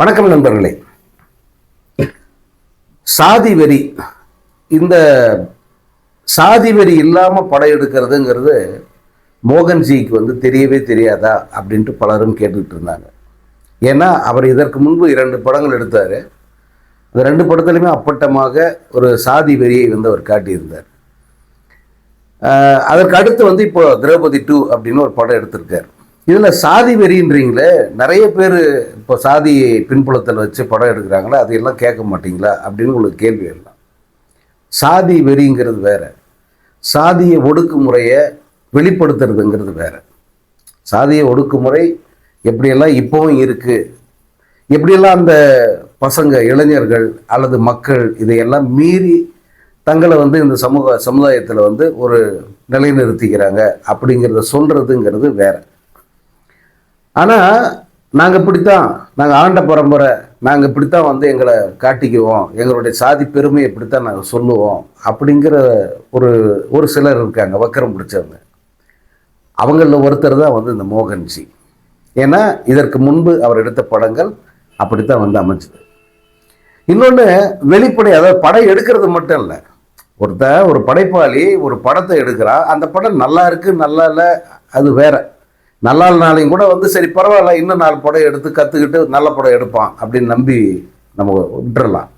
வணக்கம் நண்பர்களே. சாதி வெறி இந்த சாதி வெறி இல்லாமல் படம் எடுக்கிறதுங்கிறது மோகன்ஜிக்கு வந்து தெரியவே தெரியாதா அப்படின்ட்டு பலரும் கேட்டுக்கிட்டு இருந்தாங்க. ஏன்னா அவர் இதற்கு முன்பு இரண்டு படங்கள் எடுத்தார். அந்த ரெண்டு படத்துலையுமே அப்பட்டமாக ஒரு சாதி வெறியை வந்து அவர் காட்டியிருந்தார். அதற்கு அடுத்து வந்து இப்போ திரௌபதி டூ அப்படின்னு ஒரு படம் எடுத்திருக்கார். இதில் சாதி வெறின்றீங்களே நிறைய பேர் இப்போ சாதி பின்புலத்தில் வச்சு படம் எடுக்கிறாங்களா அதையெல்லாம் கேட்க மாட்டீங்களா அப்படின்னு உங்களுக்கு கேள்வி எல்லாம் சாதி வெறிங்கிறது வேற. சாதிய ஒடுக்குமுறையை வெளிப்படுத்துறதுங்கிறது வேற. சாதிய ஒடுக்குமுறை எப்படியெல்லாம் இப்போவும் இருக்குது எப்படியெல்லாம் அந்த பசங்க இளைஞர்கள் அல்லது மக்கள் இதையெல்லாம் மீறி தங்களை வந்து இந்த சமூக சமுதாயத்தில் வந்து ஒரு நிலைநிறுத்திக்கிறாங்க அப்படிங்கிறத சொல்கிறதுங்கிறது வேறு. ஆனால் நாங்கள் இப்படித்தான். நாங்கள் ஆண்ட பரம்பரை. நாங்கள் இப்படித்தான் வந்து எங்களை காட்டிக்குவோம். எங்களுடைய சாதி பெருமையை இப்படித்தான் நாங்கள் சொல்லுவோம். அப்படிங்கிற ஒரு ஒரு சிலர் இருக்காங்க வக்கரம் பிடிச்சவங்க. அவங்களில் ஒருத்தர் தான் வந்து இந்த மோகன்ஜி. ஏன்னா இதற்கு முன்பு அவர் எடுத்த படங்கள் அப்படித்தான் வந்து அமைஞ்சது. இன்னொன்று வெளிப்படை அதாவது படம் எடுக்கிறது மட்டும் இல்லை. ஒருத்தர் ஒரு படைப்பாளி ஒரு படத்தை எடுக்கிறான். அந்த படம் நல்லா இருக்கு நல்லா இல்லை அது வேற. நல்லாள் நாளையும் கூட வந்து சரி பரவாயில்ல இன்னும் நாலு படம் எடுத்து கற்றுக்கிட்டு நல்ல படம் எடுப்பான் அப்படின்னு நம்பி நம்ம விட்டுறலாம்.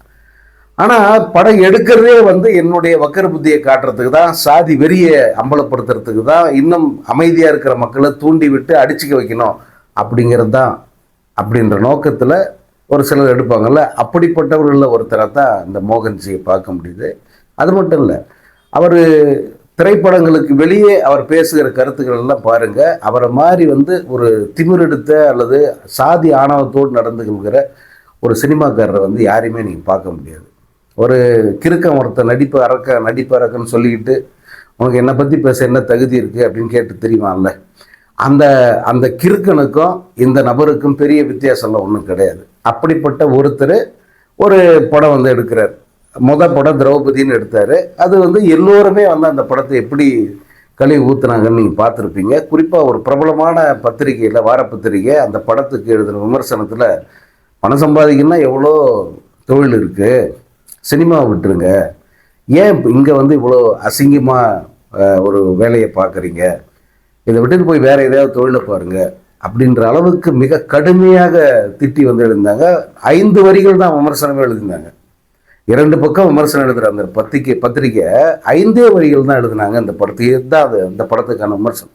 ஆனால் படம் எடுக்கிறதே வந்து என்னுடைய வக்கர புத்தியை காட்டுறதுக்கு தான் சாதி வெறியை அம்பலப்படுத்துறதுக்கு தான் இன்னும் அமைதியாக இருக்கிற மக்களை தூண்டி விட்டு அடிச்சுக்க வைக்கணும் அப்படிங்கிறது தான் அப்படின்ற நோக்கத்தில் ஒரு சிலர் எடுப்பாங்கள்ல அப்படிப்பட்டவர்களில் ஒருத்தரை தான் இந்த மோகன்ஜியை பார்க்க முடியுது. அது மட்டும் இல்லை அவர் திரைப்படங்களுக்கு வெளியே அவர் பேசுகிற கருத்துக்கள் எல்லாம் பாருங்க. அவரை மாதிரி வந்து ஒரு திமிரெடுத்த அல்லது சாதி ஆணவத்தோடு நடந்துக்கிற ஒரு சினிமாக்காரரை வந்து யாரையுமே நீங்கள் பார்க்க முடியாது. ஒரு கிறுக்கம் ஒருத்த நடிப்பு அறக்க நடிப்பு அறக்கன்னு சொல்லிக்கிட்டு உனக்கு என்னை பற்றி பேச என்ன தகுதி இருக்குது அப்படின்னு கேட்டு தெரியுமான்ல அந்த அந்த கிறுக்கனுக்கும் இந்த நபருக்கும் பெரிய வித்தியாசம்லாம் ஒன்றும் கிடையாது. அப்படிப்பட்ட ஒருத்தர் ஒரு படம் வந்து எடுக்கிறார். முத படம் திரௌபதின்னு எடுத்தார். அது வந்து எல்லோருமே வந்து அந்த படத்தை எப்படி கழுவி ஊற்றுனாங்கன்னு நீங்கள் பார்த்துருப்பீங்க. குறிப்பாக ஒரு பிரபலமான பத்திரிகையில் வார பத்திரிகை அந்த படத்துக்கு எழுதின விமர்சனத்தில் பணம் சம்பாதிக்கணும்னா எவ்வளோ தொழில் இருக்குது சினிமாவை விட்டுருங்க. ஏன் இங்கே வந்து இவ்வளோ அசிங்கமாக ஒரு வேலையை பார்க்குறீங்க? இதை விட்டுட்டு போய் வேறு ஏதாவது தொழிலை பாருங்கள் அப்படின்ற அளவுக்கு மிக கடுமையாக திட்டி வந்து எழுந்தாங்க ஐந்து வரிகள் தான் விமர்சனமே எழுதியிருந்தாங்க இரண்டு பக்கம் விமர்சனம் எழுதுகிற அந்த பத்திரிக்கை பத்திரிக்கை ஐந்தே வரிகள் தான் எழுதினாங்க அந்த படத்துக்கு இதுதான் அது அந்த படத்துக்கான விமர்சனம்.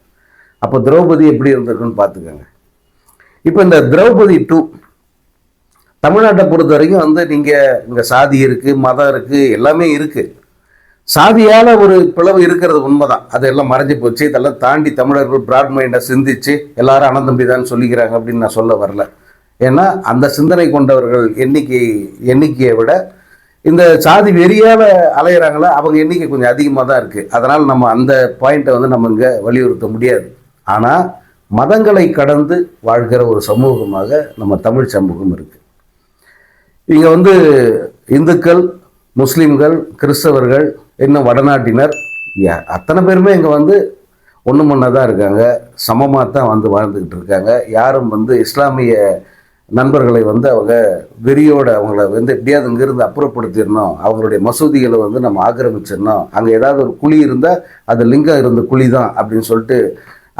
அப்போ திரௌபதி எப்படி இருந்திருக்குன்னு பார்த்துக்கோங்க. இப்போ இந்த திரௌபதி டூ தமிழ்நாட்டை பொறுத்த வரைக்கும் வந்து நீங்கள் இங்கே சாதி இருக்குது மதம் இருக்குது எல்லாமே இருக்குது சாதியால் ஒரு பிளவு இருக்கிறது உண்மைதான். அதெல்லாம் மறைஞ்சு போச்சு. இதெல்லாம் தாண்டி தமிழர்கள் பிராட் மைண்டை சிந்திச்சு எல்லாரும் அனந்தம்பி தான் சொல்லிக்கிறாங்க அப்படின்னு நான் சொல்ல வரல. ஏன்னா அந்த சிந்தனை கொண்டவர்கள் எண்ணிக்கை எண்ணிக்கையை விட இந்த சாதி வெறியால் அலையிறாங்களா அவங்க எண்ணிக்கை கொஞ்சம் அதிகமாக தான் இருக்குது அதனால் நம்ம அந்த பாயிண்ட்டை வந்து நம்ம இங்கே வலியுறுத்த முடியாது. ஆனால் மதங்களை கடந்து வாழ்கிற ஒரு சமூகமாக நம்ம தமிழ் சமூகம் இருக்குது இங்கே வந்து இந்துக்கள் முஸ்லீம்கள் கிறிஸ்தவர்கள் இன்னும் வடநாட்டினர் யா- அத்தனை பேருமே இங்கே வந்து ஒன்று மண்ணாக தான் இருக்காங்க. சமமாக தான் வந்து வாழ்ந்துக்கிட்டு இருக்காங்க. யாரும் வந்து இஸ்லாமிய நண்பர்களை வந்து அவங்க வெறியோட அவங்கள வந்து எப்படியாவது இங்கேருந்து அப்புறப்படுத்திடணும். அவங்களுடைய மசூதிகளை வந்து நம்ம ஆக்கிரமிச்சிடணும். அங்கே ஏதாவது ஒரு குழி இருந்தால் அது லிங்கம் இருந்த குழி தான் அப்படின்னு சொல்லிட்டு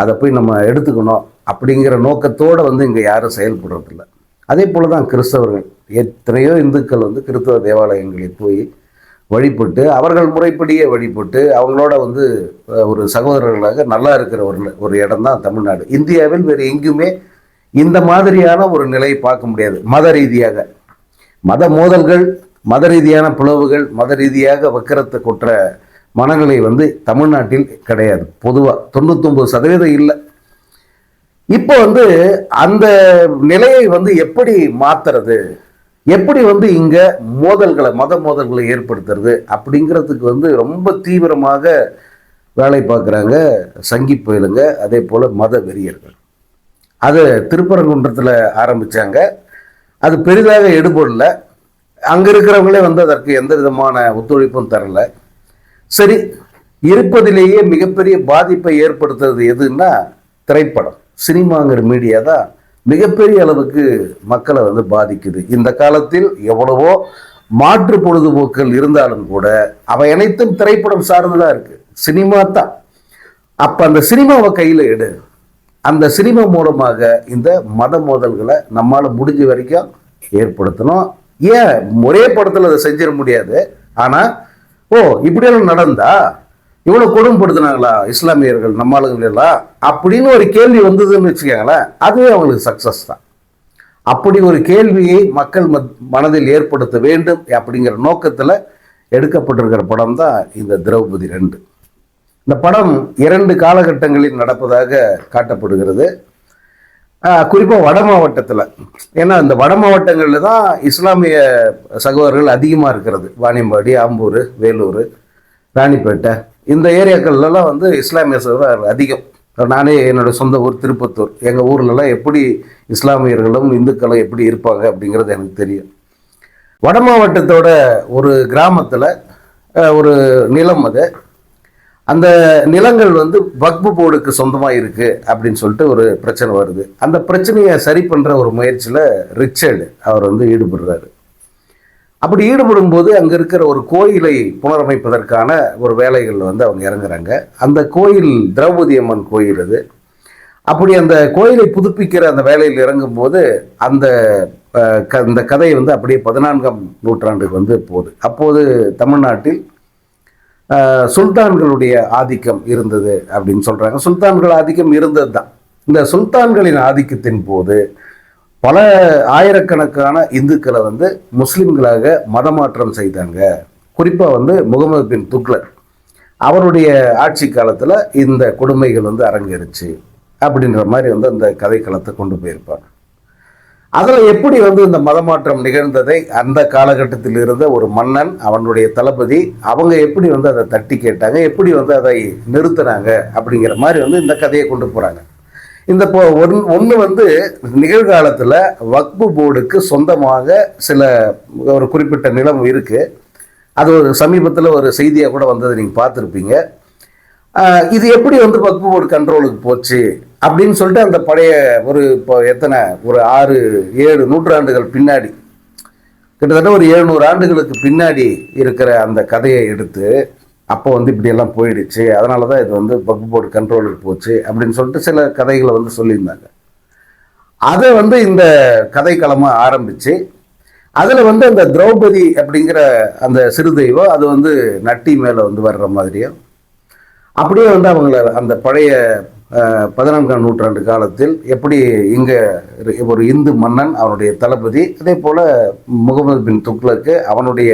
அதை போய் நம்ம எடுத்துக்கணும் அப்படிங்கிற நோக்கத்தோடு வந்து இங்கே யாரும் செயல்படுறதில்ல. அதே போல தான் கிறிஸ்தவர்கள். எத்தனையோ இந்துக்கள் வந்து கிறிஸ்தவ தேவாலயங்களில் போய் வழிபட்டு அவர்கள் முறைப்படியே வழிபட்டு அவங்களோட வந்து ஒரு சகோதரர்களாக நல்லா இருக்கிற ஒரு ஒரு இடம் தான் தமிழ்நாடு. இந்தியாவில் வேறு எங்குமே இந்த மாதிரியான ஒரு நிலையை பார்க்க முடியாது. மத ரீதியாக. மத மோதல்கள் மத ரீதியான பிளவுகள் மத ரீதியாக வக்கரத்தை கொற்ற மனநிலை வந்து தமிழ்நாட்டில் கிடையாது. பொதுவாக தொண்ணூத்தொம்பது சதவீதம் இல்லை. இப்போ வந்து அந்த நிலையை வந்து எப்படி மாத்துறது? எப்படி வந்து இங்க மோதல்களை மத மோதல்களை ஏற்படுத்துறது? அப்படிங்கிறதுக்கு வந்து ரொம்ப தீவிரமாக வேலை பார்க்குறாங்க சங்கி புயலுங்க அதே போல மத வெறியர்கள். அது திருப்பரங்குன்றத்தில் ஆரம்பித்தாங்க அது பெரிதாக எடுபடல. அங்கே இருக்கிறவங்களே வந்து அதற்கு எந்த விதமான ஒத்துழைப்பும் தரல. சரி இருப்பதிலேயே மிகப்பெரிய பாதிப்பை ஏற்படுத்துறது எதுன்னா திரைப்படம். சினிமாங்கிற மீடியா தான் மிகப்பெரிய அளவுக்கு மக்களை வந்து பாதிக்குது. இந்த காலத்தில் எவ்வளவோ மாற்று பொழுதுபோக்கள் இருந்தாலும் கூட அவை அனைத்தும் திரைப்படம் சார்ந்ததாக இருக்குது சினிமா தான். அப்போ அந்த சினிமாவை கையில் எடு. அந்த சினிமா மூலமாக இந்த மத மோதல்களை நம்மால் முடிஞ்ச வரைக்கும் ஏற்படுத்தணும். ஏன்? ஒரே படத்தில் அதை செஞ்சிட முடியாது. ஆனால் ஓ இப்படியெல்லாம் நடந்தா இவ்வளோ கொடுமைப்படுத்தினாங்களா இஸ்லாமியர்கள் நம்ம எல்லாம் அப்படின்னு ஒரு கேள்வி வந்ததுன்னு வச்சுக்கோங்களேன் அதுவே அவங்களுக்கு சக்ஸஸ் தான். அப்படி ஒரு கேள்வியை மக்கள் மத்- மனதில் ஏற்படுத்த வேண்டும் அப்படிங்கிற நோக்கத்தில் எடுக்கப்பட்டிருக்கிற படம் தான் இந்த திரௌபதி ரெண்டு. இந்த படம் இரண்டு காலகட்டங்களில் நடப்பதாக காட்டப்படுகிறது. குறிப்பாக வட மாவட்டத்தில். ஏன்னா இந்த வட மாவட்டங்களில் தான் இஸ்லாமிய சகோதரர்கள் அதிகமாக இருக்கிறது. வாணியம்பாடி ஆம்பூர் வேலூர் ராணிப்பேட்டை. இந்த ஏரியாக்கள்லாம் வந்து இஸ்லாமிய சகோதரர் அதிகம். நானே என்னோட சொந்த ஊர் திருப்பத்தூர். எங்கள் ஊர்லலாம் எப்படி இஸ்லாமியர்களும் இந்துக்களும் எப்படி இருப்பாங்க அப்படிங்கிறது எனக்கு தெரியும். வட மாவட்டத்தோட ஒரு கிராமத்தில் ஒரு நிலம் அது. அந்த நிலங்கள் வந்து வக்பு போர்டுக்கு சொந்தமாக இருக்கு அப்படின்னு சொல்லிட்டு ஒரு பிரச்சனை வருது. அந்த பிரச்சனையை சரி பண்ணுற ஒரு முயற்சியில் ரிச்சர்டு அவர் வந்து ஈடுபடுறாரு. அப்படி ஈடுபடும் போது அங்கே இருக்கிற ஒரு கோயிலை புனரமைப்பதற்கான ஒரு வேலைகள் வந்து அவங்க இறங்குறாங்க. அந்த கோயில் திரௌபதி அம்மன் கோயில் அது. அப்படி அந்த கோயிலை புதுப்பிக்கிற அந்த வேலையில் இறங்கும்போது அந்த க- இந்த கதை வந்து அப்படியே பதினான்காம் நூற்றாண்டுக்கு வந்து போகுது. அப்போது தமிழ்நாட்டில் சுல்தான்களுடைய ஆதிக்கம் இருந்தது அப்படின்னு சொல்கிறாங்க சுல்தான்கள் ஆதிக்கம் இருந்தது தான் இந்த சுல்தான்களின் ஆதிக்கத்தின் போது பல ஆயிரக்கணக்கான இந்துக்களை வந்து முஸ்லிம்களாக மதமாற்றம் செய்தாங்க. குறிப்பாக வந்து முகமது பின் துக்ளக். அவருடைய ஆட்சி காலத்தில் இந்த கொடுமைகள் வந்து அரங்கேறிச்சு அப்படின்ற மாதிரி வந்து அந்த கதைக்களத்தை கொண்டு போயிருப்பாங்க. அதில் எப்படி வந்து இந்த மதமாற்றம் நிகழ்ந்ததை அந்த காலகட்டத்தில் இருந்த ஒரு மன்னன் அவனுடைய தளபதி அவங்க எப்படி வந்து அதை தட்டி கேட்டாங்க எப்படி வந்து அதை நிறுத்தினாங்க அப்படிங்கிற மாதிரி வந்து இந்த கதையை கொண்டு போகிறாங்க இந்த இப்போ ஒன் ஒன்று வந்து நிகழ்காலத்தில் வக்பு போர்டுக்கு சொந்தமாக சில ஒரு குறிப்பிட்ட நிலம் இருக்குது அது ஒரு சமீபத்தில் ஒரு செய்தியாக கூட வந்ததை நீங்கள் பார்த்துருப்பீங்க. இது எப்படி வந்து வக்பு போர்டு கண்ட்ரோலுக்கு போச்சு? அப்படின்னு சொல்லிட்டு அந்த பழைய ஒரு இப்போ எத்தனை ஒரு ஆறு ஏழு நூற்றாண்டுகள் பின்னாடி கிட்டத்தட்ட ஒரு எழுநூறு ஆண்டுகளுக்கு பின்னாடி இருக்கிற அந்த கதையை எடுத்து அப்போ வந்து இப்படியெல்லாம் போயிடுச்சு அதனால தான் இது வந்து பக் போர்டு கண்ட்ரோலுக்கு போச்சு அப்படின்னு சொல்லிட்டு சில கதைகளை வந்து சொல்லியிருந்தாங்க. அதை வந்து இந்த கதைக்களமாக ஆரம்பித்து அதில் வந்து அந்த திரௌபதி அப்படிங்கிற அந்த சிறு தெய்வம் அது வந்து நட்டி மேலே வந்து வர்ற மாதிரியும் அப்படியே வந்து அவங்கள அந்த பழைய பதினான்காம் நூற்றாண்டு காலத்தில் எப்படி இங்கே ஒரு இந்து மன்னன் அவனுடைய தளபதி அதே போல் முகமது பின் துக்ளக்கு அவனுடைய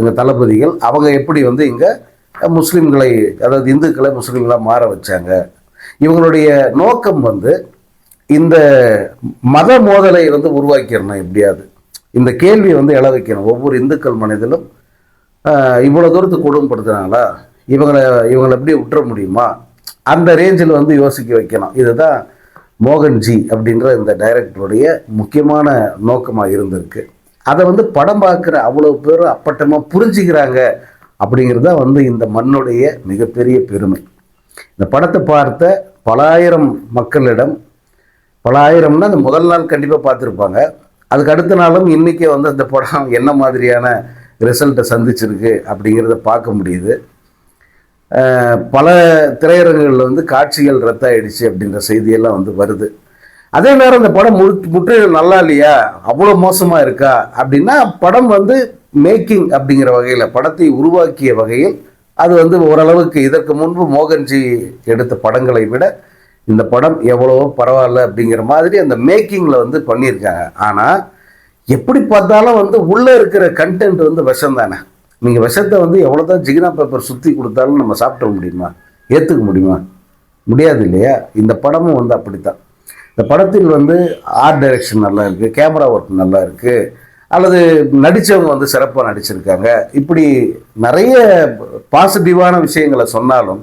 இந்த தளபதிகள் அவங்க எப்படி வந்து இங்கே முஸ்லீம்களை அதாவது இந்துக்களை முஸ்லீம்களாக மாற வச்சாங்க. இவங்களுடைய நோக்கம் வந்து இந்த மத மோதலை வந்து உருவாக்கிடணும் எப்படியாவது இந்த கேள்வியை வந்து எழ வைக்கணும். ஒவ்வொரு இந்துக்கள் மனிதனும் இவ்வளோ தூரத்துக்கு கொடுமைப்படுத்துனாங்களா இவங்களை இவங்களை எப்படி விட்டுற முடியுமா? அந்த ரேஞ்சில் வந்து யோசிக்க வைக்கணும். இதுதான் மோகன்ஜி அப்படின்ற இந்த டைரக்டருடைய முக்கியமான நோக்கமாக இருந்திருக்கு. அதை வந்து படம் பார்க்குற அவ்வளோ பேரும் அப்பட்டமாக புரிஞ்சுக்கிறாங்க அப்படிங்கிறது தான் வந்து இந்த மண்ணுடைய மிகப்பெரிய பெருமை. இந்த படத்தை பார்த்த பலாயிரம் மக்களிடம் பலாயிரம்னா அந்த முதல் நாள் கண்டிப்பாக பார்த்துருப்பாங்க. அதுக்கு அடுத்த நாளும் இன்றைக்கி வந்து அந்த படம் என்ன மாதிரியான ரிசல்ட்டை சந்திச்சிருக்கு அப்படிங்கிறத பார்க்க முடியுது. பல திரையரங்குகளில் வந்து காட்சிகள் ரத்தாயிடுச்சு அப்படின்ற செய்தியெல்லாம் வந்து வருது. அதே நேரம் இந்த படம் முழு முற்றிலும் நல்லா இல்லையா? அவ்வளோ மோசமாக இருக்கா? அப்படின்னா படம் வந்து மேக்கிங் அப்படிங்கிற வகையில் படத்தை உருவாக்கிய வகையில் அது வந்து ஓரளவுக்கு இதற்கு முன்பு மோகன்ஜி எடுத்த படங்களை விட இந்த படம் எவ்வளவோ பரவாயில்ல அப்படிங்கிற மாதிரி அந்த மேக்கிங்கில் வந்து பண்ணியிருக்காங்க. ஆனால் எப்படி பார்த்தாலும் வந்து உள்ளே இருக்கிற கண்டென்ட் வந்து விஷம் தானே நீங்கள் விஷத்தை வந்து எவ்வளோ தான் ஜிகினா பேப்பர் சுற்றி கொடுத்தாலும் நம்ம சாப்பிட முடியுமா? ஏற்றுக்க முடியுமா? முடியாது இல்லையா? இந்த படமும் வந்து அப்படித்தான். இந்த படத்தில் வந்து ஆர்ட் டைரக்ஷன் நல்லா இருக்குது கேமரா ஒர்க் நல்லா இருக்குது அல்லது நடித்தவங்க வந்து சிறப்பாக நடிச்சிருக்காங்க. இப்படி நிறைய பாசிட்டிவான விஷயங்களை சொன்னாலும்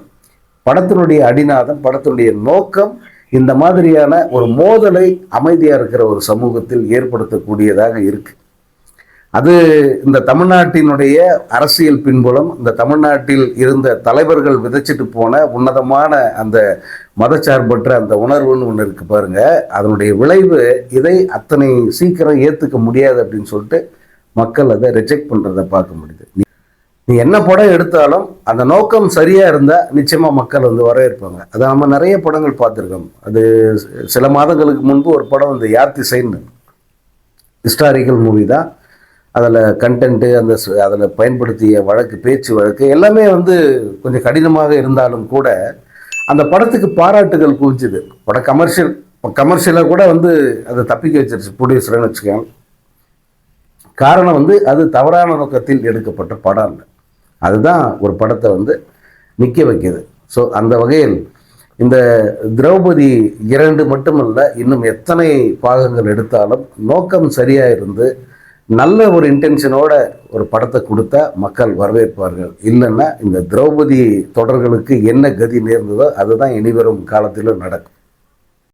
படத்தினுடைய அடிநாதம் படத்தினுடைய நோக்கம் இந்த மாதிரியான ஒரு மோதலை அமைதியாக இருக்கிற ஒரு சமூகத்தில் ஏற்படுத்தக்கூடியதாக இருக்குது அது இந்த தமிழ்நாட்டினுடைய அரசியல் பின்புலம் இந்த தமிழ்நாட்டில் இருந்த தலைவர்கள் விதைச்சிட்டு போன உன்னதமான அந்த மதச்சார்பற்ற அந்த உணர்வுன்னு ஒன்று இருக்கு பாருங்க. அதனுடைய விளைவு இதை அத்தனை சீக்கிரம் ஏற்றுக்க முடியாது அப்படின்னு சொல்லிட்டு மக்கள் அதை ரிஜெக்ட் பண்ணுறதை பார்க்க முடியுது. நீ- நீ என்ன படம் எடுத்தாலும் அந்த நோக்கம் சரியாக இருந்தால் நிச்சயமாக மக்கள் வந்து வரவேற்பாங்க. அதை நம்ம நிறைய படங்கள் பார்த்துருக்கோம். அது சில மாதங்களுக்கு முன்பு ஒரு படம் வந்து யாத்திசைன்னு ஹிஸ்டாரிக்கல் மூவி தான். அதில் கண்டென்ட்டு அந்த அதில் பயன்படுத்திய வழக்கு பேச்சு வழக்கு எல்லாமே வந்து கொஞ்சம் கடினமாக இருந்தாலும் கூட அந்த படத்துக்கு பாராட்டுகள் குவிஞ்சுது. படம் கமர்ஷியல் கமர்ஷியலாக கூட வந்து அதை தப்பிக்க வச்சிருச்சு ப்ரொடியூசர்னு வச்சுக்கோங்க. காரணம் வந்து அது தவறான நோக்கத்தில் எடுக்கப்பட்ட படம் இல்லை அதுதான் ஒரு படத்தை வந்து நிற்க வைக்கிது. ஸோ அந்த வகையில் இந்த திரௌபதி இரண்டு மட்டுமல்ல இன்னும் எத்தனை பாகங்கள் எடுத்தாலும் நோக்கம் சரியாக இருந்து நல்ல ஒரு இன்டென்ஷனோட ஒரு படத்தை கொடுத்தா மக்கள் வரவேற்பார்கள். இல்லைன்னா இந்த திரௌபதி தொடர்களுக்கு என்ன கதி நேர்ந்ததோ அதுதான் இனிவரும் காலத்திலும் நடக்கும்.